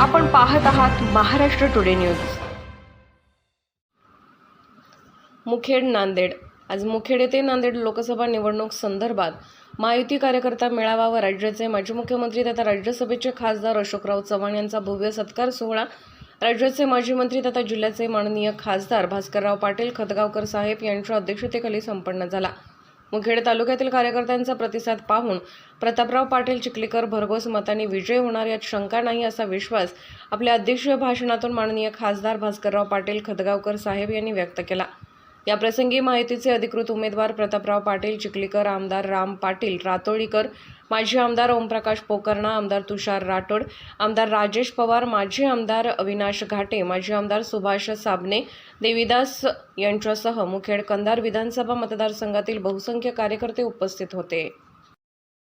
आपण पाहत आहात महाराष्ट्र टुडे न्यूज. मुखेड नांदेड. आज मुखेड येथे नांदेड लोकसभा निवडणूक संदर्भात महायुती कार्यकर्ता मेळावा व राज्याचे माजी मुख्यमंत्री तथा राज्यसभेचे खासदार अशोकराव चव्हाण यांचा भव्य सत्कार सोहळा राज्याचे माजी मंत्री तथा जिल्ह्याचे माननीय खासदार भास्करराव पाटील खतगावकर साहेब यांच्या अध्यक्षतेखाली संपन्न झाला. मुखेड तालुक्यातील कार्यकर्त्यांचा प्रतिसाद पाहून प्रतापराव पाटील चिखलीकर भरघोस मतांनी विजय होणार यात शंका नाही असा विश्वास आपल्या अध्यक्षीय भाषणातून माननीय खासदार भास्करराव पाटील खदगावकर साहेब यांनी व्यक्त केला. याप्रसंगी माहितीचे अधिकृत उमेदवार प्रतापराव पाटील चिखलीकर आमदार राम पाटील रातोळीकर माजी आमदार ओमप्रकाश पोकर्णा आमदार तुषार राठोड आमदार राजेश पवार माजी आमदार अविनाश घाटे माजी आमदार सुभाष साबणे देवीदास यांच्यासह मुखेड कंधार विधानसभा मतदारसंघातील बहुसंख्य कार्यकर्ते उपस्थित होते.